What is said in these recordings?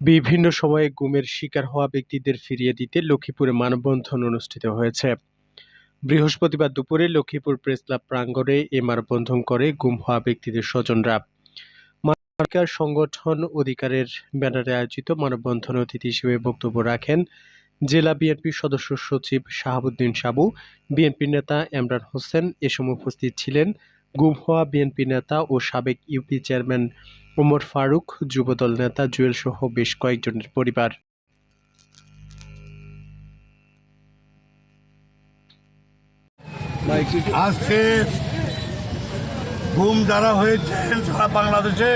বিভিন্ন সময়ে গুমের শিকার হওয়া ব্যক্তিদের ফিরিয়ে দিতে লক্ষ্মীপুরে মানববন্ধন অনুষ্ঠিত হয়েছে। বৃহস্পতিবার দুপুরে লক্ষ্মীপুর প্রেসক্লাব প্রাঙ্গণে এ মানববন্ধন করে গুম হওয়া ব্যক্তিদের স্বজনরা। মানবাধিকার সংগঠন অধিকারের ব্যানারে আয়োজিত মানববন্ধন অতিথি হিসেবে বক্তব্য রাখেন জেলা বিএনপি সদস্য সচিব শাহাবুদ্দিন সাবু, বিএনপি নেতা এমরান হোসেন, এ সময় উপস্থিত ছিলেন গুম হওয়া বিএনপি নেতা ও সাবেক ইউপি চেয়ারম্যান ওমর ফারুক, যুবদল নেতা জুয়েল সহ বেশ কয়েকজনের পরিবার। আজকে ঘুম যারা হয়েছেন সারা বাংলাদেশে,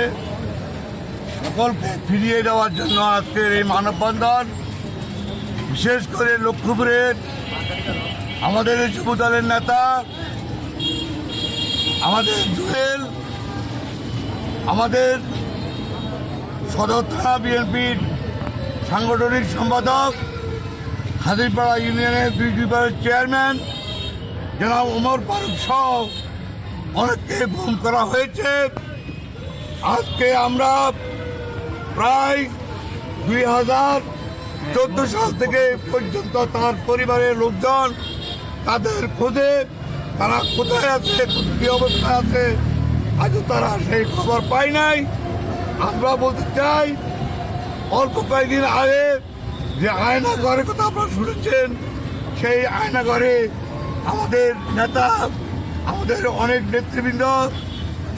সকলকে ফিরিয়ে দেওয়ার জন্য আজকের এই মানববন্ধন, বিশেষ করে লক্ষ্মীপুরের আমাদের এই যুবদলের নেতা আমাদের জুয়েল, আমাদের সদর বিএনপির সাংগঠনিক সম্পাদক, হাজিরপাড়া ইউনিয়নের বিউটি পার্কের চেয়ারম্যান, জনাব উমর ফারুক সহ অনেককে গুম করা হয়েছে। আজকে আমরা প্রায় দুই হাজার চোদ্দ সাল থেকে পর্যন্ত তার পরিবারের লোকজন তাদের খোঁজে তারা কোথায় আছে? কি অবস্থায় আছে? আজও তারা সেই খবর পায় নাই। আমরা বলতে চাই অল্প কয়েকদিন আগে যে আয়না ঘরের কথা আপনারা শুনেছেন সেই আয়না ঘরে আমাদের নেতা আমাদের অনেক নেতৃবৃন্দ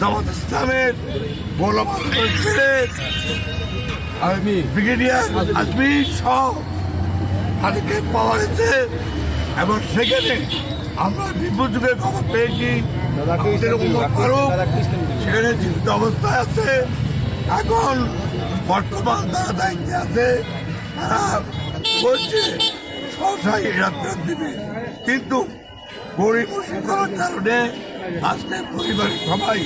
জামাত ইসলামের গোলাম আজমের ব্রিগেডিয়ার আজমি সহ তাদেরকে পাওয়া গেছে। এবং সেখানে আমরা বিপর্যয়ের খবর পেয়েছি। ফারুক সেখানে জীবিত অবস্থায় আছে। এখন বর্তমান তারা দায়িত্বে আছে তারা বলছে সহসাই এরাত্রা দেবে কিন্তু গরিব করার কারণে আজকে পরিবারের সবাই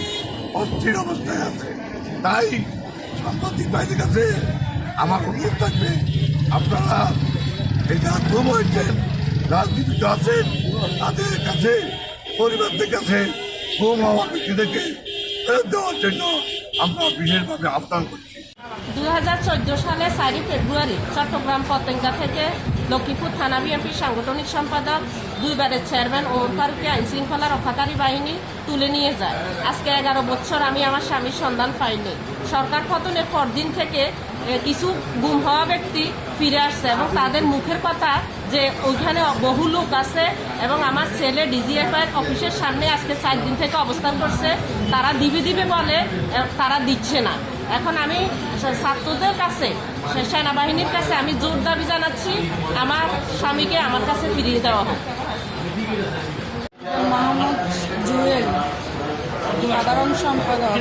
অস্থির অবস্থায় আছে। তাই সাংবাদিক ভাইদের কাছে আমার অনুরোধ থাকবে আপনারা এই যারা গুম হয়েছেন রাজনীতিতে আছেন তাদের কাছে পরিবারদের কাছে হওয়া ব্যক্তিদেরকে দেওয়ার জন্য আমরা বিশেষভাবে আহ্বান করছি। দুই সালে চারই ফেব্রুয়ারি চট্টগ্রাম পতেঙ্গা থেকে লক্ষ্মীপুর থানা বিএনপির সাংগঠনিক সম্পাদক দুইবারের চেয়ারম্যান ওমর ফারুককে আইন শৃঙ্খলা রক্ষাকারী বাহিনী তুলে নিয়ে যায়। আজকে এগারো বছর আমি আমার স্বামীর সন্ধান পাইনি। সরকার পতনের পরদিন থেকে এ, কিছু গুম হওয়া ব্যক্তি ফিরে আসছে এবং তাদের মুখের কথা যে ওইখানে বহু লোক আছে এবং আমার ছেলে ডিজিএফআই অফিসের সামনে আজকে চার দিন থেকে অবস্থান করছে, তারা দিবে দিবে বলে তারা দিচ্ছে না। এখন আমি ছাত্রদের কাছে সেনাবাহিনীর কাছে আমি জোর দাবি জানাচ্ছি, আমার স্বামীকে আমার কাছে ফিরিয়ে দেওয়া হোক। মোহাম্মদ জুয়েল। সাধারণ সম্পাদক।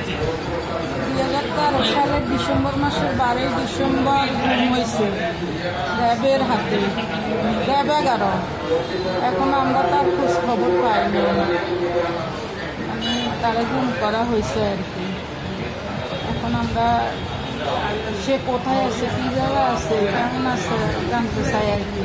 দুই হাজার তেরো সালের ডিসেম্বর মাসের বারোই ডিসেম্বর হয়েছে র্যাবের হাতে। র্যাব এগারো। এখন আমরা তার খোঁজ খবর পাইনি মানে তারা গুম করা হয়েছে আর কি। এখন আমরা সে কোথায় আছে, কী জায়গায় আছে, কেমন আছে জানতে চাই আর কি।